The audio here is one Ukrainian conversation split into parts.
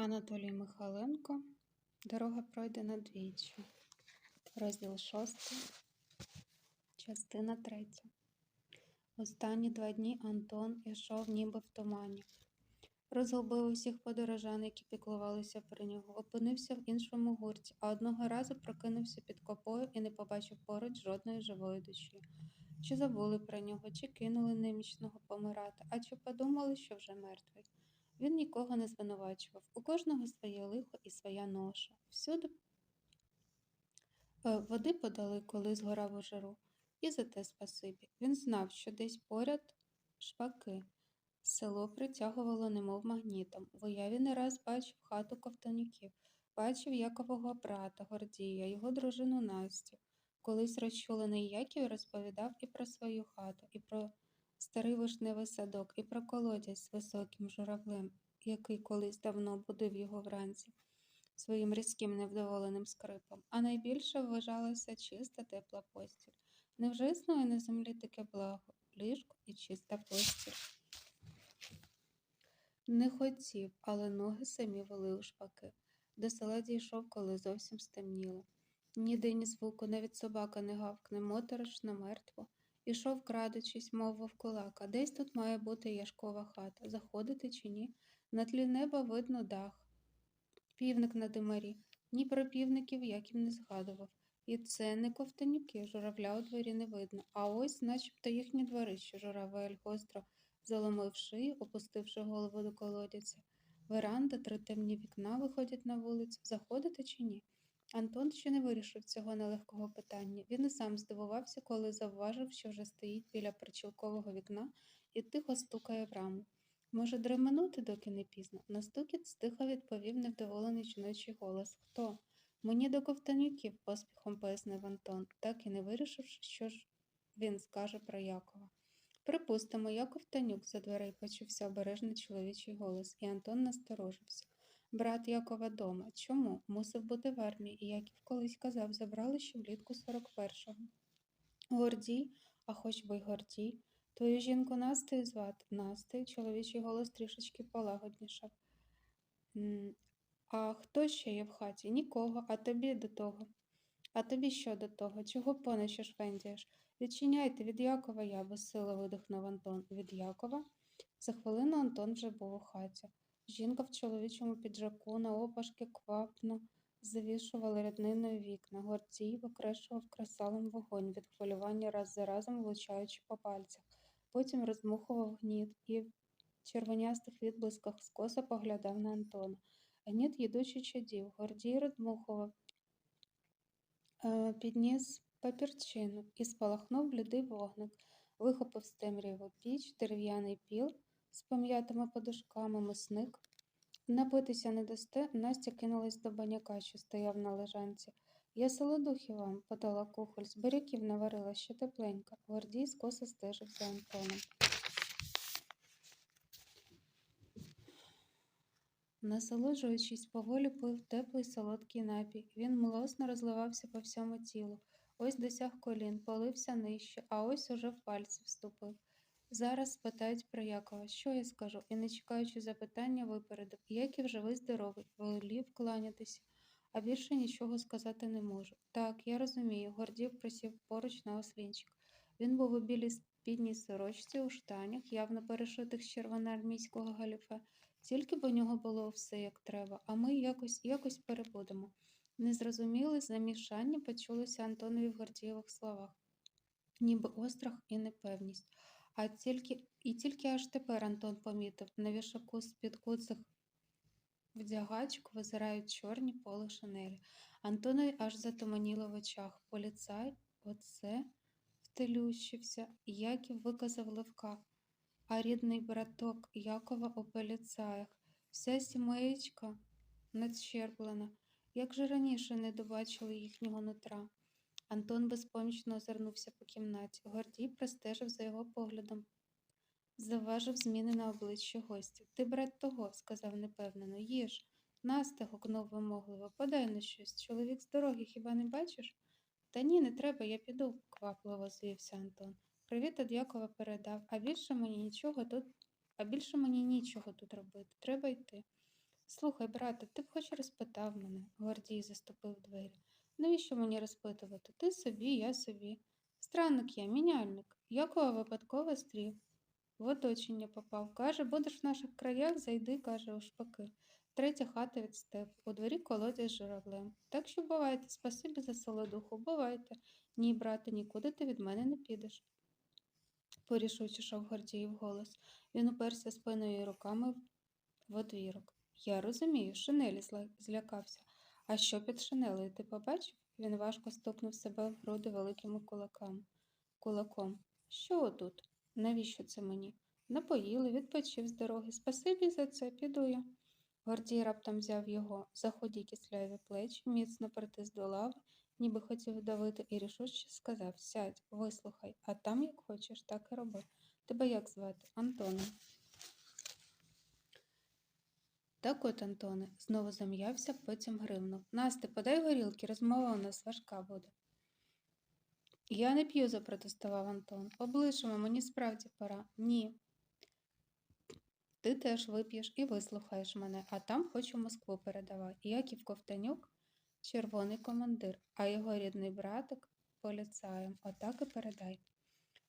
Анатолій Михайленко. Дорога пройдена двічі. Розділ шостий, частина третя. Останні два дні Антон ішов ніби в тумані. Розгубив усіх подорожан, які піклувалися про нього, опинився в іншому гурті, а одного разу прокинувся під копою і не побачив поруч жодної живої душі. Чи забули про нього, чи кинули немічного помирати, а чи подумали, що вже мертвий. Він нікого не звинувачував. У кожного своє лихо і своя ноша. Всюди е, води подали, коли згорав у жару, і за те спасибі. Він знав, що десь поряд шпаки. Село притягувало немов магнітом. В уяві не раз бачив хату ковтонюків, бачив Якового брата Гордія, його дружину Настю. Колись розчулений Яків розповідав і про свою хату, і про старий вишневий садок, і про колодязь з високим журавлем, який колись давно будив його вранці своїм різким невдоволеним скрипом. А найбільше вважалася чиста тепла постіль. Невже існує на землі таке благо, ліжко і чиста постіль? Не хотів, але ноги самі вели у шпаки. До села дійшов, коли зовсім стемніло. Ніде ні звуку, навіть собака не гавкне, моторошно, мертво. Ішов, крадучись, мов вовкулака. Десь тут має бути яшкова хата. Заходити чи ні? На тлі неба видно дах. Півник на димарі. Ні про півників Яків не згадував. І це не ковтанюки, журавля у дворі не видно. А ось, начебто, їхні дворище, журавель гостро заломив шию, опустивши голову до колодязя. Веранда, три темні вікна виходять на вулицю. Заходити чи ні? Антон ще не вирішив цього нелегкого питання. Він і сам здивувався, коли завважив, що вже стоїть біля причілкового вікна і тихо стукає в раму. Може, дременути, доки не пізно? На стукіт стихо відповів невдоволений жіночий голос. Хто? Мені до ковтанюків, поспіхом пояснив Антон, так і не вирішивши, що ж він скаже про Якова. Припустимо, Яков Танюк за дверей почувся обережний чоловічий голос, і Антон насторожився. Брат Якова дома. Чому? Мусив бути в армії, і Яків колись казав, забрали ще влітку 41-го. Гордій, а хоч би й Гордій. Твою жінку Настею звати Настею, чоловічий голос трішечки полагоднішав. А хто ще є в хаті? Нікого, а тобі до того. А тобі що до того? Чого поночі швендієш? Відчиняйте від Якова я, безсило видихнув Антон. Від Якова? За хвилину Антон вже був у хаті. Жінка в чоловічому піджаку наопашки квапно завішувала рядниною вікна. Гордій викрешував кресалом вогонь від хвилювання раз за разом влучаючи по пальцях. Потім роздмухував гніт і в червонястих відблисках скоса поглядав на Антона. Гніт їдучи чадів. Гордій роздмухував, е, підніс папірчину і спалахнув блідий вогник, вихопив з темряву піч, дерев'яний піл з пом'ятими подушками, мисник. Напитися не дасте, Настя кинулась до баняка, що стояв на лежанці. Я солодухи вам, подала кухоль, з буряків наварила ще тепленька. Гордій скоса стежив за Антоном. Насолоджуючись, поволі пив теплий солодкий напій. Він млосно розливався по всьому тілу. Ось досяг колін, полився нижче, а ось уже в пальці вступив. Зараз спитають про Якова, що я скажу, і, не чекаючи запитання, випередив. Яків живий здоровий, волів кланятися, а більше нічого сказати не можу. Так, я розумію, Гордів присів поруч на ослінчик. Він був у білій спідній сорочці у штанях, явно перешитих з червоноармійського галіфе, тільки б у нього було все як треба, а ми якось якось перебудемо. Незрозуміле замішання почулося Антонові в Гордієвих словах, ніби острах і непевність. А тільки і тільки аж тепер Антон помітив на вішаку з-під куцих вдягачок визирають чорні поло шинелі. Антонові аж затуманіло в очах. Поліцай оце втелющився, Яків виказав Левка, а рідний браток Якова у поліцаях. Вся сімеєчка надщерблена. Як же раніше не добачили їхнього нутра? Антон безпомічно озирнувся по кімнаті. Гордій простежив за його поглядом, заважив зміни на обличчі гостя. Ти, брат, того, сказав непевнено, їж. Насте, гукнув вимогливо, подай на щось. Чоловік з дороги хіба не бачиш? Та ні, не треба, я піду, квапливо звівся Антон. Привіт від Якова передав, а більше мені нічого тут, а більше мені нічого тут робити. Треба йти. Слухай, брате, ти б хоч розпитав мене, Гордій заступив двері. Навіщо мені розпитувати? Ти собі, я собі. Странник я, міняльник. Якого випадково стрів. В оточення попав. Каже, будеш в наших краях, зайди, каже, у шпаки. Третя хата від степ. У дворі колодязь з журавлем. Так що бувайте, спасибі за солодуху, бувайте. Ні, брате, нікуди ти від мене не підеш. Порішуче йшов Гордіїв голос. Він уперся спиною і руками в одвірок. Я розумію, шинелі злякався. А що під шинелею ти побачив? Він важко стукнув себе в груди великими кулаками. Кулаком. Що отут? Навіщо це мені? Напоїли, відпочив з дороги. Спасибі за це, піду я. Гордій раптом взяв його за ході кисляві плечі, міцно притис до лави, ніби хотів давити, і рішуче сказав Сядь, вислухай, а там, як хочеш, так і роби. Тебе як звати? Антоном. Так от, Антоне, знову зам'явся, потім гримнув. Насте, подай горілки, розмова у нас важка буде. Я не п'ю, запротестував Антон. Облишимо, мені справді пора. Ні. Ти теж вип'єш і вислухаєш мене, а там хочу Москву передавай. Яків Ковтанюк – червоний командир, а його рідний братик – поліцаєм. Отак і передай.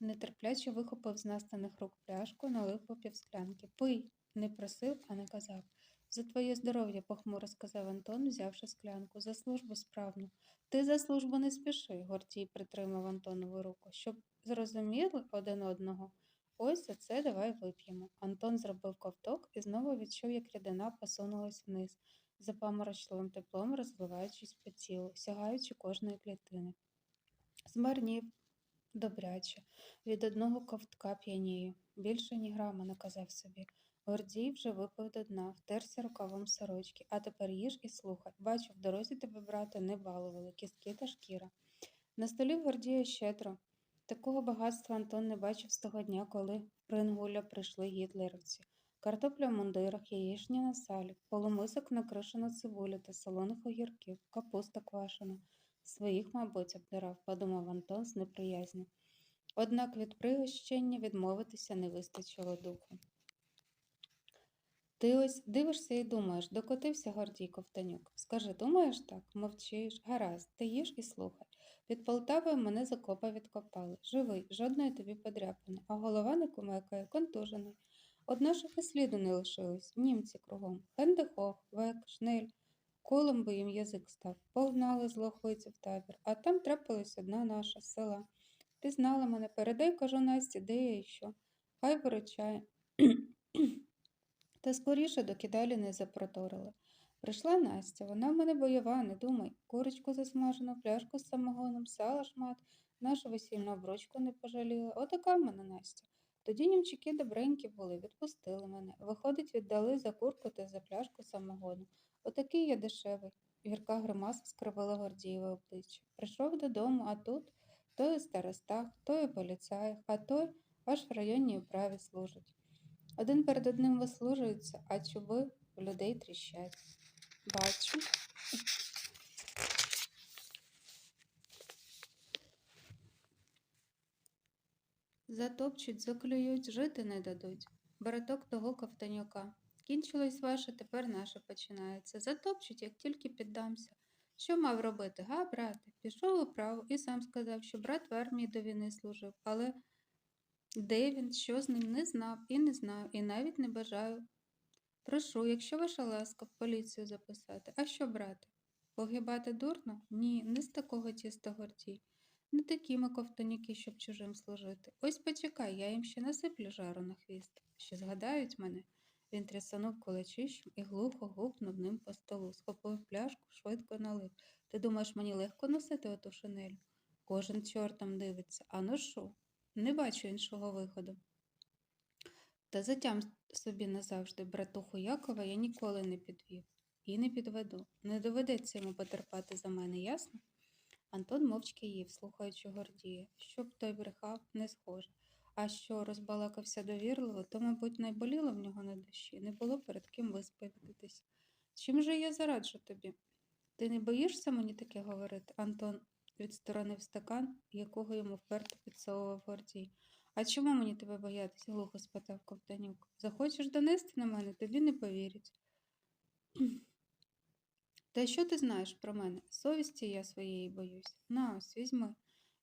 Нетерпляче вихопив з настаних рук пляшку, налив по півсклянки. Пий, не просив, а наказав. За твоє здоров'я, похмуро сказав Антон, взявши склянку. За службу справну. Ти за службу не спіши, Гортій притримав Антонову руку, щоб зрозуміли один одного. Ось за це давай вип'ємо. Антон зробив ковток і знову відчув, як рідина посунулась вниз, запаморочливим теплом розливаючись по тілу, сягаючи кожної клітини. Змарнів добряче, від одного ковтка п'янію. Більше ні грама, наказав собі. Гордій вже випив до дна, втерся рукавом сорочки, а тепер їж і слухай. Бачу, в дорозі тебе, брате, не балували, кістки та шкіра. На столі в Гордія щедро. Такого багатства Антон не бачив з того дня, коли в Прингуля прийшли гітлерівці. Картопля в мундирах, яєчня на салі, полумисок накришено цибулі та солоних огірків, капуста квашена. Своїх, мабуть, обдирав, подумав Антон з неприязню. Однак від пригощення відмовитися не вистачило духу. Ти ось дивишся і думаєш, докотився Гордій Ковтанюк. Скажи, думаєш так? Мовчиш, гаразд, ти їж і слухай. Під Полтавою мене з окопа відкопали. Живий, жодної тобі подряпини, а голова не кумекає, контужений. Од наших сліду не лишилось, німці кругом. Хендехох, век, шнель. Колом би їм язик став. Погнали з лохвиці в табір, а там трапилась одна наша з села. Знала мене, передай, кажу Насті, де я і що. Хай виручає. Та скоріше доки далі не запроторили. Прийшла Настя, вона в мене бойова, не думай. Курочку засмажену, пляшку з самогоном, сала шмат, нашу весільну обручку не пожаліла. Отака в мене Настя. Тоді німчики добренькі були, відпустили мене. Виходить, віддали за курку та за пляшку самогону. Отакий я дешевий. Гірка гримаса скривила Гордієве обличчя. Прийшов додому, а тут той у старостах, той у поліцаях, а той аж в районній управі служить. Один перед одним вислужується, а чуби в людей тріщать. Бачу. Затопчуть, заклюють, жити не дадуть. Браток того ковтанюка. Кінчилось ваше, тепер наше починається. Затопчуть, як тільки піддамся. Що мав робити, га, брате? Пішов у праву і сам сказав, що брат в армії до війни служив, але де він, що з ним, не знав і не знаю, і навіть не бажаю. Прошу, якщо ваша ласка, в поліцію записати. А що брати? Погибати дурно? Ні, не з такого тіста гордій. Не такі ми ковтоніки, щоб чужим служити. Ось почекай, я їм ще насиплю жару на хвіст. Ще згадають мене. Він трясанув кулачищем і глухо гупнув ним по столу, схопив пляшку, швидко налив. Ти думаєш, мені легко носити оту шинель? Кожен чортом дивиться, а ношу. Не бачу іншого виходу. Та затям собі назавжди, братуху Якова, я ніколи не підвів і не підведу. Не доведеться йому потерпати за мене, ясно? Антон мовчки їв, слухаючи Гордія. Щоб той брехав, не схоже. А що розбалакався довірливо, то, мабуть, найболіло в нього на душі, не було перед ким висповідатись. Чим же я зараджу тобі? Ти не боїшся мені таке говорити? Антон відсторонив стакан, якого йому вперто підсовував Гордій. А чому мені тебе боятись? глухо спитав Ковтанюк. Захочеш донести на мене, тобі не повірять. Та що ти знаєш про мене? Совісті я своєї боюсь. На ось, візьми.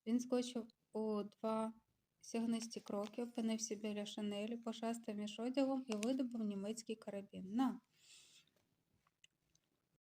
Він скочив у два сягнисті кроки, опинився біля шинелі, пошастав між одягом і видобув німецький карабін. На.